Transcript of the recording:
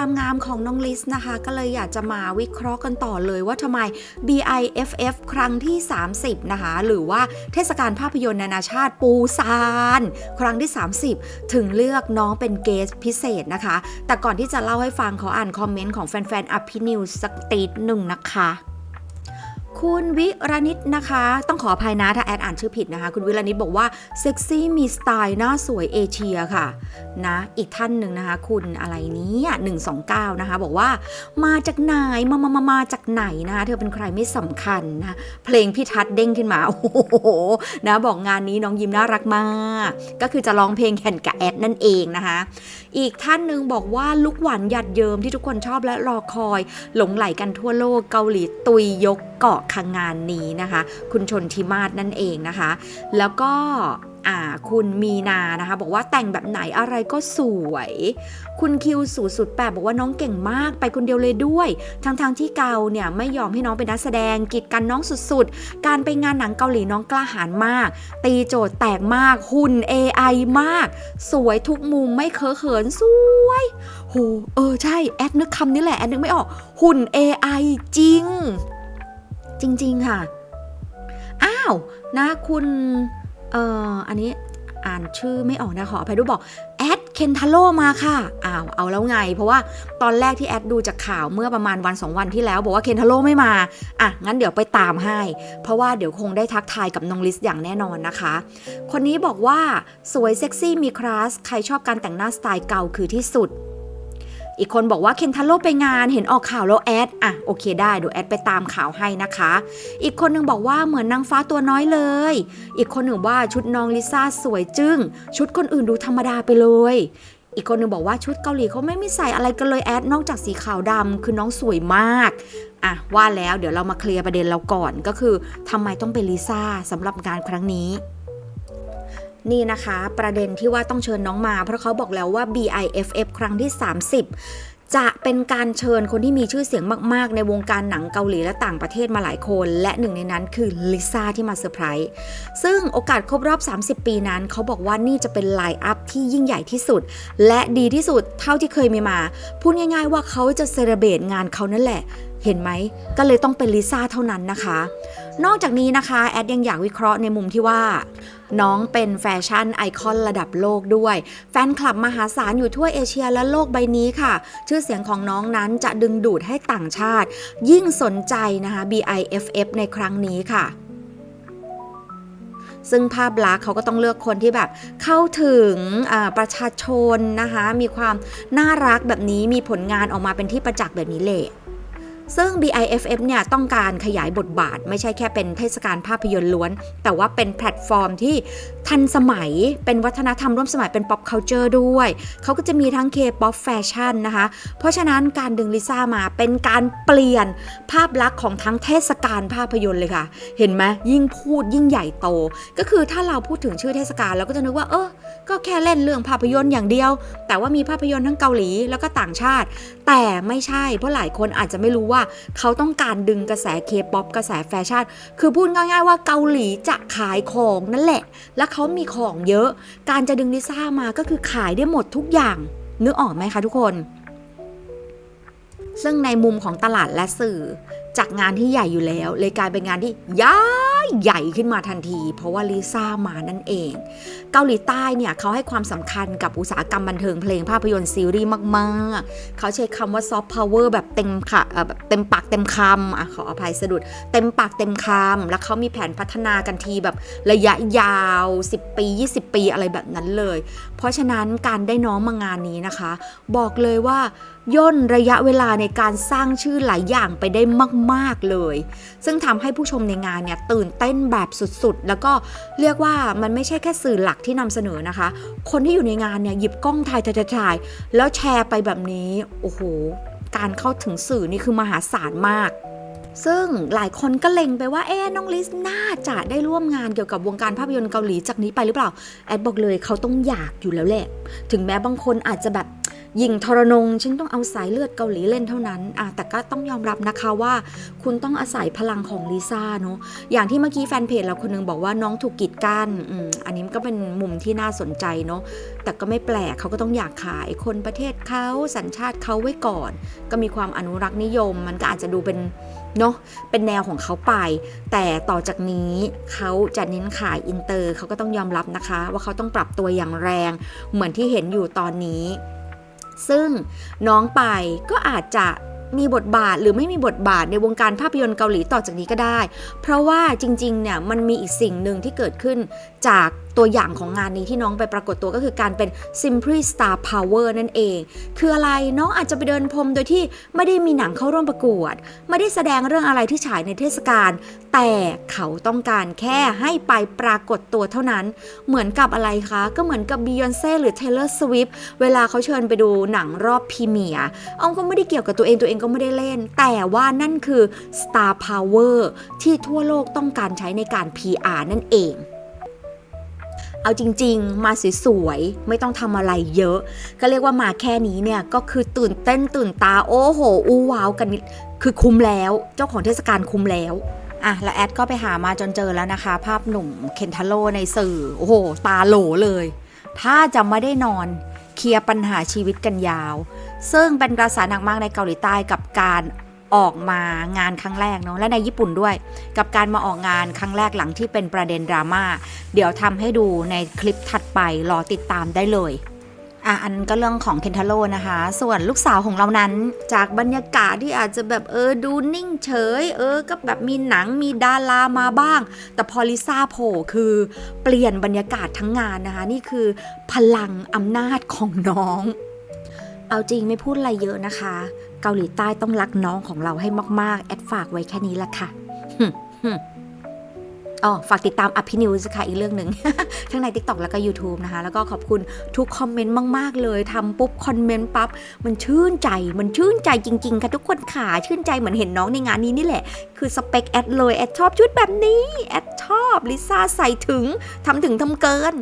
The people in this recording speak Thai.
ความงามของน้องลิสนะคะ ก็เลยอยากจะมาวิเคราะห์กันต่อเลยว่าทำไม BIFF ครั้งที่ 30 นะคะ หรือว่าเทศกาลภาพยนตร์นานาชาติปูซาน ครั้งที่ 30 ถึงเลือกน้องเป็นเกสพิเศษนะคะ แต่ก่อนที่จะเล่าให้ฟังขออ่านคอมเมนต์ของแฟนๆอภินิวสักตีดหนึ่งนะคะ คุณวิรนิตนะคะ ต้องขออภัยนะถ้าแอดอ่านชื่อผิดนะคะ คุณวิรนิตบอกว่าเซ็กซี่มีสไตล์หน้าสวยเอเชียค่ะนะอีกท่านหนึ่งนะคะ คุณอะไรนี้129นะคะ บอกว่ามาจากไหนมามามามาจากไหนนะคะ เธอเป็นใครไม่สำคัญนะเพลงพี่ทัศเด้งขึ้นมาโอ้โหนะบอกงานนี้น้องยิ้มน่ารักมาก ก็คือจะร้องเพลงแข่งกับแอดนั่นเองนะคะ อีกท่านหนึ่งบอกว่าลุกหวานหยัดเยิมที่ทุกคนชอบและรอคอย หลงไหลกันทั่วโลกเกาหลีตุยยก เกาะคังงานนี้นะคะ คุณชนทิมาศนั่นเองนะคะ แล้วก็คุณมีนานะคะ บอกว่าแต่งแบบไหนอะไรก็สวย คุณคิวสูสุดแปดบอกว่าน้องเก่งมากไปคนเดียวเลยด้วย ทั้งทางที่เกาเนี่ยไม่ยอมให้น้องเป็นนักแสดงกีดกันน้องสุดๆ การไปงานหนังเกาหลีน้องกล้าหาญมาก ตีโจทย์แตกมากหุ่น AI มาก สวยทุกมุมไม่เคอะเขินสวยโหเออใช่แอดนึกคำนี้แหละแอดนึกไม่ออกหุ่น AI จริง จริง ๆ ค่ะ อ้าว นะคุณ เอ่อ อันนี้อ่านชื่อไม่ออกนะขออภัยด้วยบอกแอดเคนทาโร่มาค่ะ อ้าว เอาแล้วไง เพราะว่าตอนแรกที่แอดดูจากข่าวเมื่อประมาณวันสองวันที่แล้ว บอกว่าเคนทาโร่ไม่มา อะ งั้นเดี๋ยวไปตามให้ เพราะว่าเดี๋ยวคงได้ทักทายกับน้องลิสอย่างแน่นอนนะคะ คนนี้บอกว่าสวยเซ็กซี่มีคลาส ใครชอบการแต่งหน้าสไตล์เก่าคือที่สุด อีกคนบอกว่าเคนทาโร่ไปงานเห็นออกข่าวแล้วแอดอะโอเคได้เดี๋ยวแอดไปตามข่าวให้นะคะ อีกคนหนึ่งบอกว่าเหมือนนางฟ้าตัวน้อยเลย อีกคนหนึ่งว่าชุดน้องลิซ่าสวยจึง้ง ชุดคนอื่นดูธรรมดาไปเลย อีกคนหนึ่งบอกว่าชุดเกาหลีเขาไม่มีใส่อะไรกันเลยแอดนอกจากสีขาวดำคือน้องสวยมากอะว่าแล้วเดี๋ยวเรามาเคลียร์ประเด็นเราก่อนก็คือทำไมต้องเป็นลิซ่าสำหรับงานครั้งนี้ นี่นะคะ ประเด็นที่ว่าต้องเชิญน้องมา เพราะเขาบอกแล้วว่า BIFF ครั้งที่ 30จะเป็นการเชิญคนที่มีชื่อเสียงมาก ๆ ในวงการหนังเกาหลีและต่างประเทศมาหลายคน และหนึ่งในนั้นคือลิซ่าที่มาเซอร์ไพรส์ซึ่งโอกาสครบรอบ 30 ปีนั้น เขาบอกว่านี่จะเป็นไลน์อัพที่ยิ่งใหญ่ที่สุด และดีที่สุดเท่าที่เคยมีมา พูดง่าย ๆ ว่าเขาจะเซเลเบตงานเขานั่นแหละ เห็นไหมก็เลยต้องเป็นลิซ่าเท่านั้นนะคะ นอกจากนี้นะคะ แอดยังอยากวิเคราะห์ในมุมที่ว่า น้องเป็นแฟชั่นไอคอนระดับโลกด้วย แฟนคลับมหาศาลอยู่ทั่วเอเชียและโลกใบนี้ค่ะ ชื่อเสียงของน้องนั้นจะดึงดูดให้ต่างชาติ ยิ่งสนใจนะคะ BIFF ในครั้งนี้ค่ะซึ่งภาพลักษณ์เขาก็ต้องเลือกคนที่แบบเข้าถึงประชาชนนะคะ มีความน่ารักแบบนี้มีผลงานออกมาเป็นที่ประจักษ์แบบนี้แหละ ซึ่ง BIFF เนี่ยต้องการขยายบทบาท ไม่ใช่แค่เป็นเทศกาลภาพยนตร์ล้วน แต่ว่าเป็นแพลตฟอร์มที่ทันสมัยเป็นวัฒนธรรมร่วมสมัยเป็น pop culture ด้วย เขาก็จะมีทั้ง K-pop แฟชั่นนะคะ เพราะฉะนั้นการดึงลิซ่ามาเป็นการเปลี่ยนภาพลักษณ์ของทั้งเทศกาลภาพยนตร์เลยค่ะ เห็นไหมยิ่งพูดยิ่งใหญ่โต ก็คือถ้าเราพูดถึงชื่อเทศกาลเราก็จะนึกว่าเออก็แค่เล่นเรื่องภาพยนตร์อย่างเดียว แต่ว่ามีภาพยนตร์ทั้งเกาหลีแล้วก็ต่างชาติ แต่ไม่ใช่เพราะหลายคนอาจจะไม่รู้ว่าเขาต้องการดึงกระแสเคป๊อปกระแสแฟชั่น คือพูดง่ายๆว่าเกาหลีจะขายของนั่นแหละ และเขามีของเยอะ การจะดึงลิซ่ามาก็คือขายได้หมดทุกอย่าง นึกออกไหมคะทุกคน ซึ่งในมุมของตลาดและสื่อ จากงานที่ใหญ่อยู่แล้ว เลยกลายเป็นงานที่ยาย ใหญ่ขึ้นมาทันที เพราะว่าลิซ่ามานั่นเอง เกาหลีใต้เนี่ยเขาให้ความสำคัญกับอุตสาหกรรมบันเทิงเพลงภาพยนตร์ซีรีส์มากๆ เขาใช้คำว่าซอฟต์พาวเวอร์แบบเต็มค่ะแบบเต็มปากเต็มคำอะขออภัยสะดุด เต็มปากเต็มคำแล้วเขามีแผนพัฒนากันทีแบบระยะยาว 10 ปี 20 ปีอะไรแบบนั้นเลย เพราะฉะนั้นการได้น้องมางานนี้นะคะ บอกเลยว่าย่นระยะเวลาในการสร้างชื่อหลายอย่างไปได้มาก ๆ เลย ซึ่งทำให้ผู้ชมในงานเนี่ยตื่นเต้นแบบสุดๆ แล้วก็เรียกว่ามันไม่ใช่แค่สื่อหลักที่นำเสนอนะคะ คนที่อยู่ในงานเนี่ยหยิบกล้องถ่ายถ่ายแล้วแชร์ไปแบบนี้โอ้โหการเข้าถึงสื่อนี่คือมหาศาลมากซึ่งหลายคนก็เล็งไปว่าเอ๊ะน้องลิสน่าจะได้ร่วมงานเกี่ยวกับวงการภาพยนตร์เกาหลีจากนี้ไปหรือเปล่า แอดบอกเลยเขาต้องอยากอยู่แล้วแหละ ถึงแม้บางคนอาจจะแบบ หญิงทรนงฉันต้องเอาสายเลือดเกาหลีเล่นเท่านั้นอะแต่ก็ต้องยอมรับนะคะว่า คุณต้องอาศัยพลังของลิซ่าเนาะอย่างที่เมื่อกี้แฟนเพจเราคนนึงบอกว่าน้องถูกกีดกันอืมอันนี้ก็เป็นมุมที่น่าสนใจเนาะแต่ก็ไม่แปลกเขาก็ต้องอยากขายคนประเทศเขาสัญชาติเขาไว้ก่อน ก็มีความอนุรักษ์นิยม มันก็อาจจะดูเป็นเนาะเป็นแนวของเขาไป แต่ต่อจากนี้เขาจะเน้นขายอินเตอร์เขาก็ต้องยอมรับนะคะ ว่าเขาต้องปรับตัวอย่างแรง เหมือนที่เห็นอยู่ตอนนี้ ซึ่งน้องไปก็อาจจะมีบทบาทหรือไม่มีบทบาทในวงการภาพยนตร์เกาหลีต่อจากนี้ก็ได้ เพราะว่าจริงๆเนี่ยมันมีอีกสิ่งหนึ่งที่เกิดขึ้นจาก ตัวอย่างของงานนี้ที่น้องไปปรากฏตัวก็คือการเป็น Simply Star Power นั่นเอง คืออะไรน้องอาจจะไปเดินพรมโดยที่ไม่ได้มีหนังเข้าร่วมประกวด ไม่ได้แสดงเรื่องอะไรที่ฉายในเทศกาลแต่เขาต้องการแค่ให้ไปปรากฏตัวเท่านั้น เหมือนกับอะไรคะ ก็เหมือนกับ Beyonce หรือ Taylor Swift เวลาเขาเชิญไปดูหนังรอบพรีเมียร์ออมก็ไม่ได้เกี่ยวกับตัวเองตัวเองก็ไม่ได้เล่น แต่ว่านั่นคือ Star Power ที่ทั่วโลกต้องการใช้ในการ PR นั่นเอง เอาจริง ๆ มาสวยๆ ไม่ต้องทำอะไรเยอะ ก็เรียกว่ามาแค่นี้เนี่ย ก็คือตื่นเต้นตื่นตา โอ้โห อู้ว้าวกันนิดคือคุ้มแล้ว เจ้าของเทศกาลคุ้มแล้วอะแล้วแอดก็ไปหามาจนเจอแล้วนะคะ ภาพหนุ่มเคนทาโร่ในสื่อ โอ้โห ตาโหลเลย ถ้าจะไม่ได้นอนเคลียร์ปัญหาชีวิตกันยาว ซึ่งเป็นกระแสหนักมากในเกาหลีใต้กับการ ออกมางานครั้งแรกเนาะและในญี่ปุ่นด้วย กับการมาออกงานครั้งแรกหลังที่เป็นประเด็นดราม่าเดี๋ยวทำให้ดูในคลิปถัดไปรอติดตามได้เลยอะอันนั้นก็เรื่องของเคนทาโร่นะคะ ส่วนลูกสาวของเรานั้นจากบรรยากาศที่อาจจะแบบเออดูนิ่งเฉย เออก็แบบมีหนังมีดารามาบ้าง แต่พอลิซ่าโผล่คือเปลี่ยนบรรยากาศทั้งงานนะคะ นี่คือพลังอำนาจของน้อง เอาจริงไม่พูดอะไรเยอะนะคะ เกาหลีใต้ต้องรักน้องของเราให้มาก ๆ แอดฝากไว้แค่นี้ละค่ะอ๋อฝากติดตามอภินิวส์ค่ะอีกเรื่องหนึ่ง ทั้งใน TikTok แล้วก็ YouTube นะคะ แล้วก็ขอบคุณทุกคอมเมนต์มาก ๆ เลยทำปุ๊บ คอมเมนต์ปั๊บ มันชื่นใจ มันชื่นใจจริง ๆ ค่ะทุกคนขาชื่นใจเหมือนเห็นน้องในงานนี้นี่แหละ คือสเปคแอดเลย แอดชอบชุดแบบนี้ แอดชอบ ลิซ่าใส่ถึงทำถึงทำเกิน